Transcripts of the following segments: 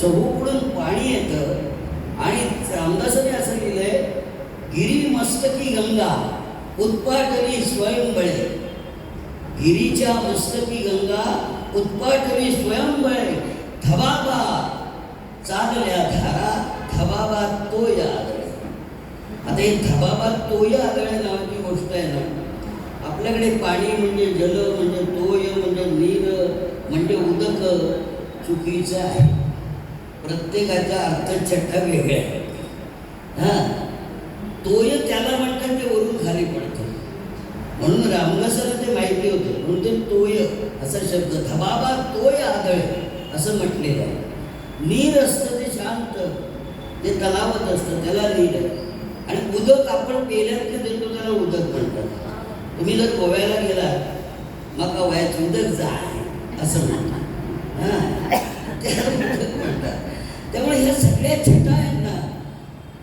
चहूकडून पाणी येतं. आणि रामदासाने असं लिहिलंय गिरी मस्तकी गंगा उत्पाटली स्वयंबळे. गिरीच्या मस्तकी गंगा उत्पाटली स्वयंबळे धबाबा चालल्या धारा धबाबा तो या आदळे आता हे धबाबा तोय आदळे नावाची गोष्ट आहे ना. आपल्याकडे पाणी म्हणजे जल म्हणजे तोय म्हणजे नीर म्हणजे उदक चुकीचं आहे. प्रत्येकाचा अर्थछटा वेगळ्या आहे. हा? तोय त्याला म्हणतात ते वरून खाली पडतं. म्हणून रामदासाला ते माहिती होतं. म्हणून ते तोय असा शब्द. धबाबा तोय आदळ असं म्हटलेलं आहे. नीर असतं ते शांत. ते तलावत असतं त्याला नीर. आणि उदक आपण पेल्यात देतो त्याला उदक म्हणतात. तुम्ही जर गोव्याला गेला मका वयात उदक जा असं म्हणतात. हां? त्यामुळे ह्या सगळ्या छटा आहेत ना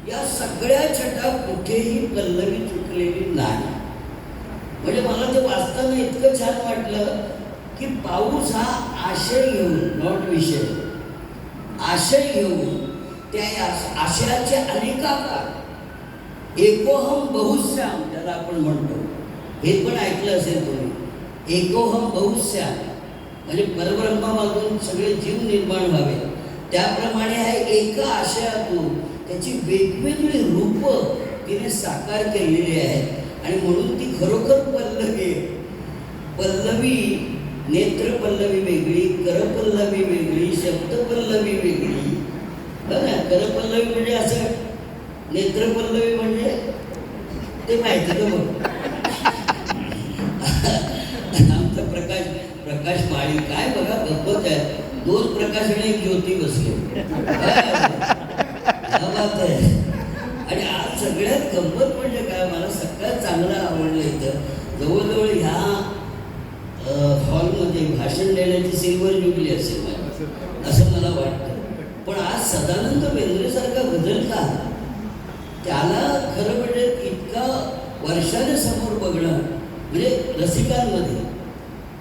या सगळ्या छटा कुठेही पल्लवी चुकलेली नाही. म्हणजे मला ते वाचताना इतकं छान वाटलं की पाऊस हा आशय घेऊन नॉट विषय. आशय घेऊन त्या आशयाचे अनेकाकार एकोहम बहुश्याम त्याला आपण म्हणतो. हे पण ऐकलं असेल तुम्ही. एकोहम बहुश्याम. म्हणजे परब्रह्मामधून सगळे जीव निर्माण व्हावे. त्याप्रमाणे हा एका आशयातून त्याची वेगवेगळी रूपं तिने साकार केलेली आहेत. आणि म्हणून ती खरोखर पल्लवी आहे. पल्लवी नेत्र पल्लवी वेगळी करपल्लवी वेगळी शब्दपल्लवी वेगळी. हो बघा करपल्लवी म्हणजे असं नेत्रपल्लवी म्हणजे? ते माहिती का बघ आणि काय बघा गप्पच आहे. दोन प्रकाश आणि ज्योती बसले. आणि आज सगळ्यात गंमत म्हणजे काय? मला सगळ्यात चांगलं आवडलं इथं. जवळजवळ ह्या हॉलमध्ये भाषण देण्याची सिल्वर जुबली असेल असं मला वाटतं. पण आज सदानंद बेंद्रेसारखा बदलला. त्याला खरं म्हणजे इतका वर्षाने समोर बघणं म्हणजे रसिकांमध्ये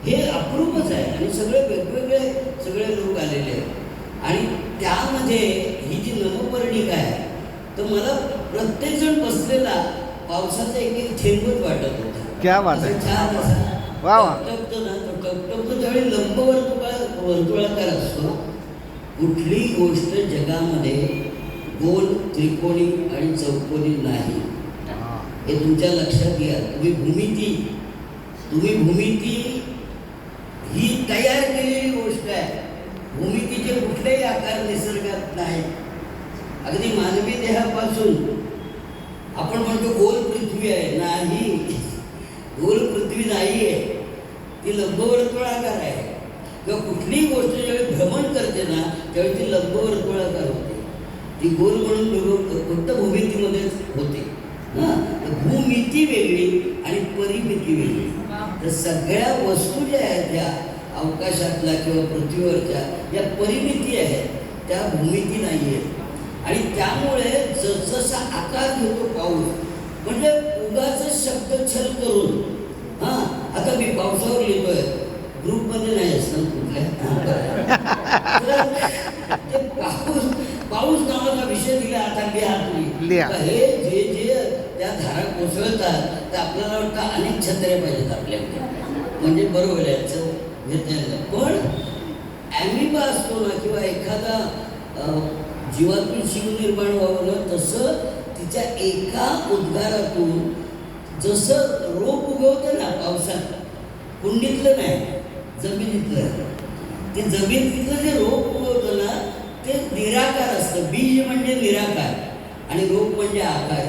हे अप्रूपच आहे आणि सगळे वेगवेगळे सगळे लोक आलेले आहेत आणि त्यामध्ये ही जी नवपर्णिका आहे तर मला प्रत्येकजण बसलेला पावसाचा एक एक थेंबच वाटत होता क्या बात आहे. असं छान असा वा वा. टकटकतो ना तो टकटकतो त्यावेळी लंबवर्तुळा वर्तुळाकार असतो कुठली गोष्ट जगामध्ये गोल त्रिकोणी आणि चौकोनी नाही हे तुमच्या लक्षात घ्या तुम्ही भूमिती तुम्ही भूमिती ही तयार केलेली गोष्ट आहे भूमितीचे कुठलेही आकार निसर्गात नाही अगदी मानवी देहापासून आपण म्हणतो गोल पृथ्वी आहे. नाही. गोल पृथ्वी नाही आहे ती लंबवर्तुळाकार आहे. किंवा कुठलीही गोष्ट ज्यावेळी भ्रमण करते ना त्यावेळी ती लंबवर्तुळाकार होते. ती गोल म्हणून फक्त भूमितीमध्येच होते. हां? भूमिती वेगळी आणि परिमिती वेगळी. तर सगळ्या वस्तू ज्या आहेत त्या अवकाशातल्या किंवा पृथ्वीवरच्या या परिमिती आहेत त्या भूमिती नाही आहेत आणि त्यामुळे जसजसा आकार घेतो पाऊस म्हणजे उगाच शब्द छल करून हां आता मी पावसावर लिहितोय. ग्रुपमध्ये नाही असणार कुठल्या. पाऊस पाऊस नावाचा विषय दिला आता लिहा तुम्ही. हे जे जे त्या धारा कोसळतात ते आपल्याला वाटतं अनेक छत्र्या पाहिजेत आपल्याकडे. म्हणजे बरोबर आहे घेतलेलं पण ॲमिबा असतो ना किंवा एखादा जीवातून शिव निर्माण व्हावं ना तसं तिच्या एका उद्गारातून जसं रोप उगवतं ना पावसात कुंडीतलं नाही जमिनीतलं. ते जमिनीतलं जे रोप उगवतं ना ते निराकार असतं. बीज म्हणजे निराकार आणि रोप म्हणजे आकार.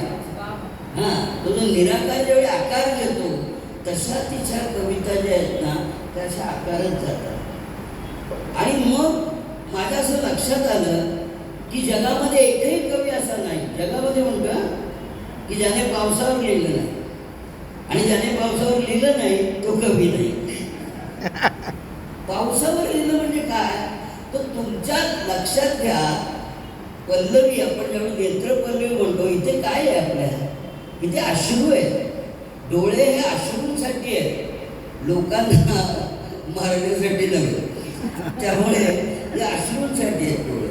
हां तो जो निराकार ज्यावेळी आकार घेतो तशा तिच्या कविता ज्या आहेत ना त्याच्या आकारच जातात. आणि मग माझ्या असं लक्षात आलं की जगामध्ये एकही कवी असा नाही. जगामध्ये म्हणता की ज्याने पावसावर लिहिलं नाही. आणि ज्याने पावसावर लिहिलं नाही तो कवी नाही. पावसावर लिहिलं म्हणजे काय? तर तुमच्या लक्षात घ्या पल्लवी आपण ज्यावेळी नेत्र पल्लवी म्हणतो इथे काय आहे आपल्या? इथे अश्रू आहे डोळे हे अश्रूंसाठी आहेत. लोकांना मारण्यासाठी नव्हे त्यामुळे हे अश्रूंसाठी आहेत डोळे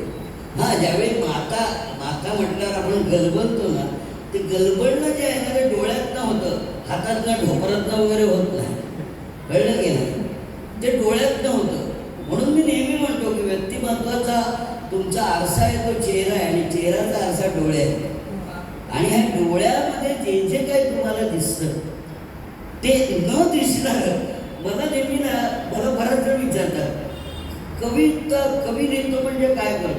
हा ज्यावेळी माता माता म्हटल्यावर आपण गलबलतो ना ते गलबडणं जे आहे ना ते डोळ्यातनं होतं. हातातनं ढोपरातनं वगैरे होत नाही. कळलं की नाही? ते डोळ्यातनं होतं. म्हणून मी नेहमी म्हणतो की व्यक्तिमत्वाचा तुमचा आरसा आहे तो चेहरा आहे आणि चेहऱ्याचा आरसा डोळे आहे आणि ह्या डोळ्यामध्ये जे जे काही तुम्हाला दिसतं ते न दिसणार मला नेहमी ना मला बराच जण विचारतात. कविता कवी लिहितो म्हणजे काय करतो?